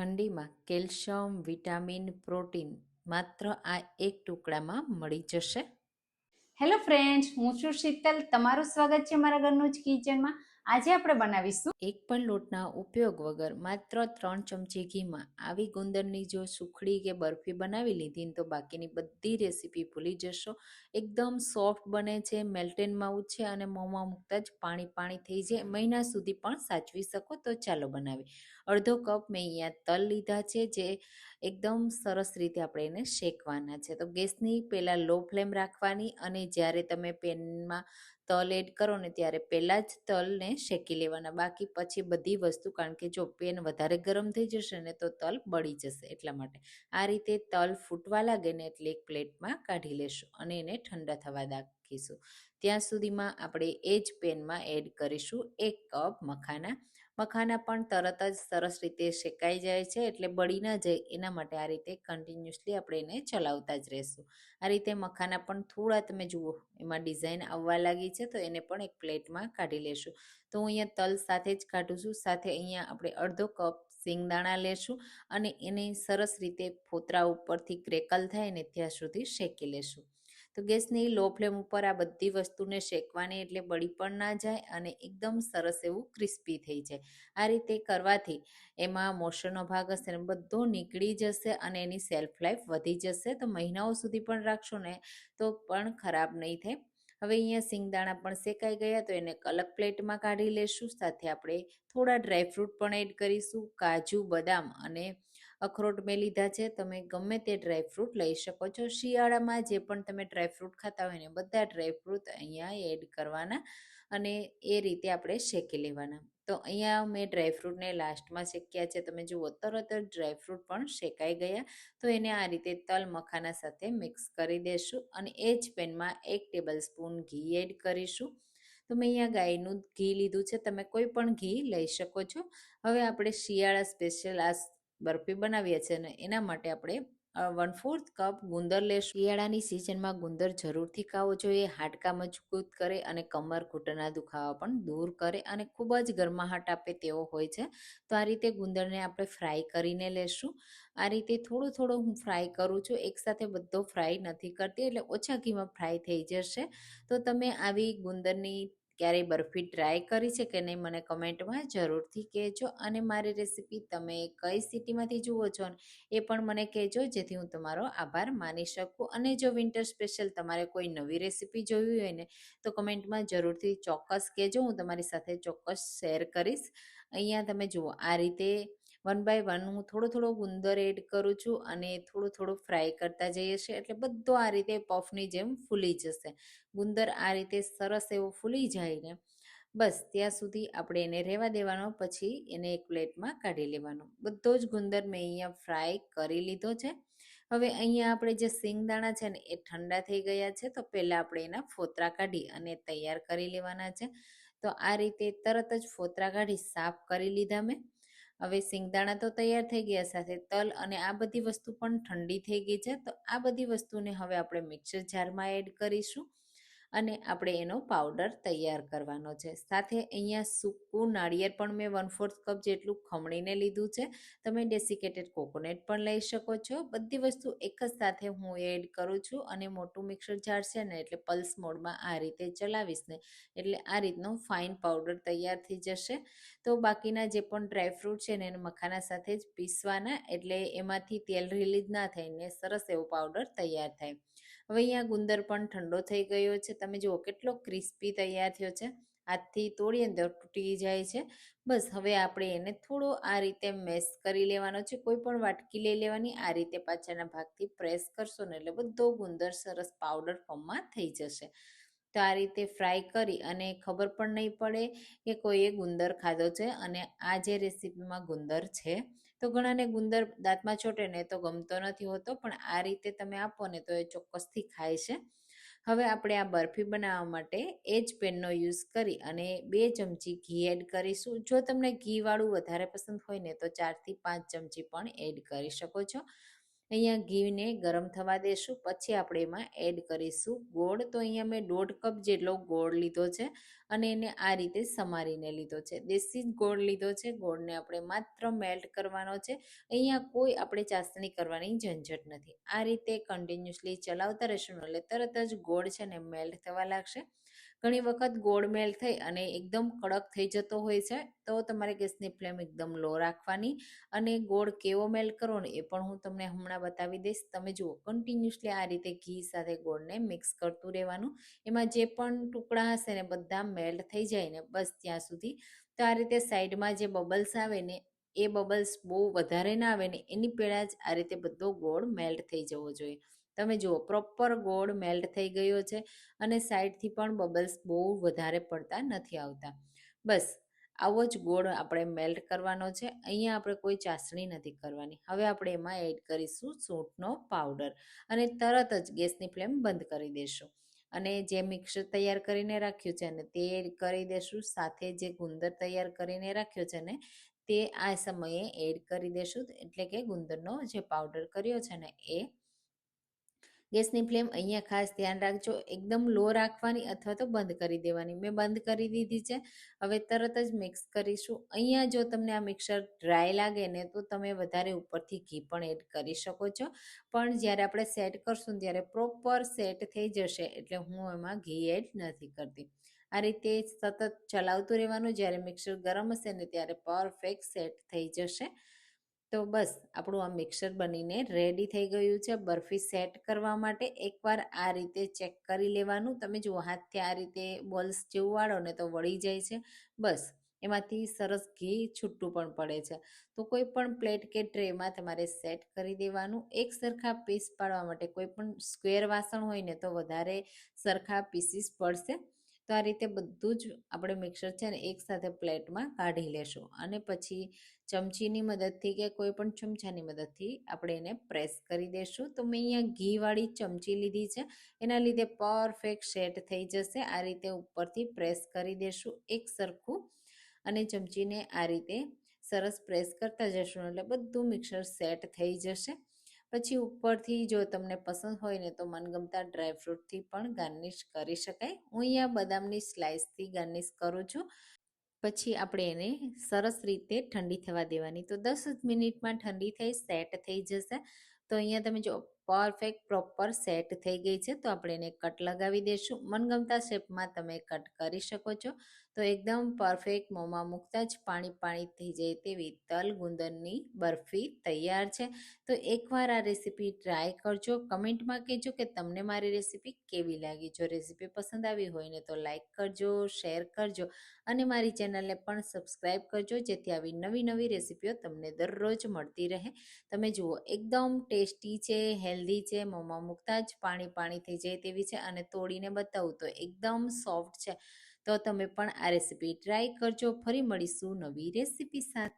ઠંડીમાં calcium, vitamin, protein માત્ર આ એક ટુકડામાં મળી જશે. હેલો ફ્રેન્ડ્સ હું છું શીતલ. તમારું સ્વાગત છે મારા ઘરનું જ કિચનમાં આજે આપણે બનાવીશું એક પણ લોટના ઉપયોગ વગર માત્ર ત્રણ ચમચી ઘીમાં. આવી ગુંદરની જો સુખડી કે બરફી બનાવી લીધી તો બાકીની બધી રેસીપી ભૂલી જશો. એકદમ સોફ્ટ બને છે, મેલ્ટેન માવું છે અને મોંમાં મૂકતા જ પાણી પાણી થઈ જાય. મહિના સુધી પણ સાચવી શકો તો ચાલો બનાવી અડધો કપ મેં અહીંયા તલ લીધા છે જે એકદમ સરસ રીતે આપણે એને શેકવાના છે. તો ગેસની પહેલાં લો ફ્લેમ રાખવાની અને જ્યારે તમે પેનમાં તલ એડ કરો ને ત્યારે પહેલાં જ તલને શેકી લેવાના. બાકી પછી બધી વસ્તુ, કારણ કે જો પેન વધારે ગરમ થઈ જશે ને તો તલ બળી જશે એટલા માટે. આ રીતે તલ ફૂટવા લાગે ને એટલે એક પ્લેટમાં કાઢી લેશું અને એને ઠંડા થવા રાખીશું ત્યાં સુધીમાં આપણે એ જ પેનમાં એડ કરીશું એક કપ મખાના મખાના પણ તરત જ સરસ રીતે શેકાઈ જાય છે એટલે બળી ના જાય. એના માટે આ રીતે કન્ટિન્યુઅસલી આપણે એને ચલાવતા જ રહેશું. આ રીતે મખાના પણ થોડા તમે જુઓ, એમાં ડિઝાઇન આવવા લાગી છે તો એને પણ એક પ્લેટમાં કાઢી લેશું. તો હું અહીંયા તલ સાથે જ કાઢું છું, સાથે અહીંયા આપણે અડધો કપ સિંગદાણા લેશું અને એને સરસ રીતે ફોતરા ઉપરથી ક્રેકલ થાય ને ત્યાં સુધી શેકી લેશું. તો ગેસની લો ફ્લેમ ઉપર આ બધી વસ્તુને શેકવાની એટલે બળી પણ ના જાય અને એકદમ સરસ એવું ક્રિસ્પી થઈ જાય. આ રીતે કરવાથી એમાં મોશનનો ભાગ હશે ને બધો નીકળી જશે અને એની સેલ્ફ લાઈફ વધી જશે. તો મહિનાઓ સુધી પણ રાખશો ને તો પણ ખરાબ નહીં થાય. હવે અહીંયા સિંગદાણા પણ શેકાઈ ગયા તો એને અલગ પ્લેટમાં કાઢી લેશું. સાથે આપણે થોડા ડ્રાયફ્રૂટ પણ એડ કરીશું, કાજુ, બદામ અને અખરોટ મેં લીધા છે, તમે ગમે તે ડ્રાયફ્રૂટ લઈ શકો છો. શિયાળામાં જે પણ તમે ડ્રાયફ્રૂટ ખાતા હોય ને બધા ડ્રાયફ્રૂટ અહીંયા એડ કરવાના અને એ રીતે આપણે શેકી લેવાના. તો અહીંયા મેં ડ્રાયફ્રૂટને લાસ્ટમાં શેક્યા છે. તમે જુઓ, તરત જ ડ્રાયફ્રૂટ પણ શેકાઈ ગયા. તો એને આ રીતે તલ મખાના સાથે મિક્સ કરી દેશું અને એ જ પેનમાં એક ટેબલ સ્પૂન ઘી એડ કરીશું. તો મેં અહીંયા ગાયનું ઘી લીધું છે. તમે કોઈ પણ ઘી લઈ શકો છો. હવે આપણે શિયાળા સ્પેશિયલ આ બરફી બનાવીએ છીએ અને એના માટે આપણે વન ફોર્થ કપ ગુંદર લેશું. શિયાળાની સિઝનમાં ગુંદર જરૂરથી ખાવો જોઈએ. હાડકા મજબૂત કરે અને કમર ઘૂંટણના દુખાવા પણ દૂર કરે અને ખૂબ જ ગરમાહટ આપે તેવો હોય છે. તો આ રીતે ગુંદરને આપણે ફ્રાય કરીને લેશું. આ રીતે થોડો થોડો હું ફ્રાય કરું છું. એકસાથે બધો ફ્રાય નથી કરતી એટલે ઓછા ઘીમાં ફ્રાય થઈ જશે. તો તમે આવી ગુંદરની ક્યારેય બરફી ટ્રાય કરી છે કે નહીં મને કમેન્ટમાં જરૂરથી કહેજો. અને મારી રેસીપી તમે કઈ સિટીમાંથી જુઓ છો એ પણ મને કહેજો, જેથી હું તમારો આભાર માની શકું. અને જો વિન્ટર સ્પેશિયલ તમારે કોઈ નવી રેસીપી જોવી હોય ને, તો કમેન્ટમાં જરૂરથી ચોક્કસ કહેજો. હું તમારી સાથે ચોક્કસ શેર કરીશ. અહીંયા તમે જુઓ, આ રીતે વન બાય વન હું થોડો થોડો ગુંદર એડ કરું છું અને થોડું થોડું ફ્રાય કરતા જઈએ છીએ. એટલે બધો આ રીતે પફની જેમ ફૂલી જશે. ગુંદર આ રીતે સરસ એવો ફૂલી જાય ને, બસ ત્યાં સુધી આપણે એને રહેવા દેવાનો, પછી એને એક પ્લેટમાં કાઢી લેવાનો. બધો જ ગુંદર મેં અહીંયા ફ્રાય કરી લીધો છે. હવે અહીંયા આપણે જે સિંગદાણા છે ને, એ ઠંડા થઈ ગયા છે, તો પહેલાં આપણે એના ફોતરા કાઢી અને તૈયાર કરી લેવાના છે. તો આ રીતે તરત જ ફોતરા કાઢી સાફ કરી લીધા મેં. હવે સિંગદાણા તો તૈયાર થઈ ગયા સાથે તલ અને આ બધી વસ્તુ પણ ઠંડી થઈ ગઈ છે, તો આ બધી વસ્તુને હવે આપણે મિક્સર જારમાં એડ કરીશું. અને આપણે એનો પાવડર તૈયાર કરવાનો છે. સાથે અહીંયા સૂકું નાળિયેર પણ મેં વન ફોર્થ કપ જેટલું ખમણીને લીધું છે. તમે ડેસિકેટેડ કોકોનટ પણ લઈ શકો છો. બધી વસ્તુ એક જ સાથે હું એડ કરું છું અને મોટું મિક્સર જાર છે ને એટલે પલ્સ મોડમાં આ રીતે ચલાવીશ ને એટલે આ રીતનો ફાઇન પાવડર તૈયાર થઈ જશે. તો બાકીના જે પણ ડ્રાયફ્રૂટ છે ને એને મખાના સાથે જ પીસવાના એટલે એમાંથી તેલ રિલીઝ ના થઈને સરસ એવો પાવડર તૈયાર થાય. હવે અહીંયા ગુંદર પણ ઠંડો થઈ ગયો છે. તમે જુઓ કેટલો ક્રિસ્પી તૈયાર થયો છે. હાથથી તોડીએ તો તૂટી જાય છે. બસ હવે આપણે એને થોડો આ રીતે મેસ કરી લેવાનો છે. કોઈ પણ વાટકી લઈ લેવાની. આ રીતે પાછળના ભાગથી પ્રેસ કરશો ને એટલે બધો ગુંદર સરસ પાવડર ફોર્મમાં થઈ જશે. તો આ રીતે ફ્રાય કરી અને ખબર પણ નહીં પડે કે કોઈએ ગુંદર ખાધો છે અને આ જે રેસીપીમાં ગુંદર છે તો ઘણાને ગુંદર દાંતમાં ચોટે ને તો ગમતો નથી હોતો, પણ આ રીતે તમે આપો ને તો એ ચોક્કસથી ખાય છે. હવે આપણે આ બરફી બનાવવા માટે એ જ પેનનો યુઝ કરી અને બે ચમચી ઘી એડ કરીશું. જો તમને ઘીવાળું વધારે પસંદ હોય ને તો ચારથી પાંચ ચમચી પણ એડ કરી શકો છો. અહીંયા ઘીને ગરમ થવા દેશું. પછી આપણે એમાં એડ કરીશું ગોળ. તો અહીંયા મેં દોઢ કપ જેટલો ગોળ લીધો છે અને એને આ રીતે સમારીને લીધો છે. દેશી ગોળ લીધો છે. ગોળને આપણે માત્ર મેલ્ટ કરવાનો છે. અહીંયા કોઈ આપણે ચાસણી કરવાની ઝંઝટ નથી. આ રીતે કન્ટિન્યુઅસલી ચલાવતા રહેશું એટલે તરત જ ગોળ છે ને મેલ્ટ થવા લાગશે. ઘણી વખત ગોળ મેલ્ટ થઈ અને એકદમ કડક થઈ જતો હોય છે, તો તમારે ગેસની ફ્લેમ એકદમ લો રાખવાની અને ગોળ કેવો મેલ્ટ કરો ને એ પણ હું તમને હમણાં બતાવી દઈશ. તમે જુઓ કન્ટિન્યુઅસલી આ રીતે ઘી સાથે ગોળને મિક્સ કરતું રહેવાનું. એમાં જે પણ ટુકડા હશે ને બધા મેલ્ટ થઈ જાય ને બસ ત્યાં સુધી. તો આ રીતે સાઈડમાં જે બબલ્સ આવે ને, એ બબલ્સ બહુ વધારે ના આવે ને એની પહેલાં જ આ રીતે બધો ગોળ મેલ્ટ થઈ જવો જોઈએ. તમે જુઓ પ્રોપર ગોળ મેલ્ટ થઈ ગયો છે અને સાઈડથી પણ બબલ્સ બહુ વધારે પડતા નથી આવતા. બસ, આવો જ ગોળ આપણે મેલ્ટ કરવાનો છે. અહીંયા આપણે કોઈ ચાસણી નથી કરવાની. હવે આપણે એમાં એડ કરીશું સૂંઠનો પાવડર અને તરત જ ગેસની ફ્લેમ બંધ કરી દઈશું અને જે મિક્સર તૈયાર કરીને રાખ્યું છે ને તે કરી દઈશું સાથે જે ગુંદર તૈયાર કરીને રાખ્યો છે ને તે આ સમયે એડ કરી દઈશું એટલે કે ગુંદરનો જે પાવડર કર્યો છે ને એ ગેસની ફ્લેમ અહીંયા ખાસ ધ્યાન રાખજો. એકદમ લો રાખવાની અથવા તો બંધ કરી દેવાની. મેં બંધ કરી દીધી છે. હવે તરત જ મિક્સ કરીશું. અહીંયા જો તમને આ મિક્સર ડ્રાય લાગે ને તો તમે વધારે ઉપરથી ઘી પણ એડ કરી શકો છો. પણ જ્યારે આપણે સેટ કરશું ત્યારે પ્રોપર સેટ થઈ જશે એટલે હું એમાં ઘી એડ નથી કરતી. આ રીતે સતત ચલાવતું રહેવાનું. જ્યારે મિક્સર ગરમ હશે ને ત્યારે પરફેક્ટ સેટ થઈ જશે. તો બસ, આપણું આ મિક્સર બનીને રેડી થઈ ગયું છે. બરફી સેટ કરવા માટે એકવાર આ રીતે ચેક કરી લેવાનું. તમે જુઓ, હાથથી આ રીતે બોલ્સ જેવું વાળો ને તો વળી જાય છે. બસ, એમાંથી સરસ ઘી છૂટું પણ પડે છે. તો કોઈ પણ પ્લેટ કે ટ્રેમાં તમારે સેટ કરી દેવાનું. એક સરખા પીસ પાડવા માટે કોઈ પણ સ્ક્વેર વાસણ હોય ને તો વધારે સરખા પીસીસ પડશે. તો આ રીતે બધું જ આપણે મિક્સર છે ને એકસાથે પ્લેટમાં કાઢી લેશું. અને પછી ચમચીની મદદથી કે કોઈ પણ ચમચાની મદદથી આપણે એને પ્રેસ કરી દઈશું તો મેં અહીંયા ઘીવાળી ચમચી લીધી છે. એના લીધે પરફેક્ટ સેટ થઈ જશે. આ રીતે ઉપરથી પ્રેસ કરી દઈશું એક સરખું. અને ચમચીને આ રીતે સરસ પ્રેસ કરતા જશું. એટલે બધું મિક્સર સેટ થઈ જશે. પછી ઉપરથી જો તમને પસંદ હોય ને તો મનગમતા ડ્રાયફ્રૂટથી પણ ગાર્નિશ કરી શકાય. હું અહીંયા બદામની સ્લાઇસથી ગાર્નિશ કરું છું. પછી આપણે એને સરસ રીતે ઠંડી થવા દેવાની. તો દસ મિનિટમાં ઠંડી થઈ, સેટ થઈ જશે. તો અહીંયા તમે જો પરફેક્ટ, પ્રોપર સેટ થઈ ગઈ છે તો આપણે એને કટ લગાવી દઈશું મનગમતા શેપમાં તમે કટ કરી શકો છો. તો એકદમ પરફેક્ટ મોંમાં મૂકતા જ પાણી પાણી થઈ જાય તેવી તલ ગુંદરની બરફી તૈયાર છે. તો એકવાર આ રેસીપી ટ્રાય કરજો. કમેન્ટમાં કહેજો કે તમને મારી રેસીપી કેવી લાગી? જો રેસીપી પસંદ આવી હોય ને તો લાઇક કરજો શેર કરજો અને મારી ચેનલને પણ સબસ્ક્રાઈબ કરજો જેથી આવી નવી નવી રેસીપીઓ તમને દરરોજ મળતી રહે. તમે જુઓ, એકદમ ટેસ્ટી છે હેલ્ધી છે, મોંમાં મૂકતા જ પાણી પાણી થઈ જાય તેવી છે અને તોડીને બતાવું તો એકદમ સોફ્ટ છે. તો તમે પણ આ રેસીપી ટ્રાય કરજો. ફરી મળીશું નવી રેસીપી સાથે.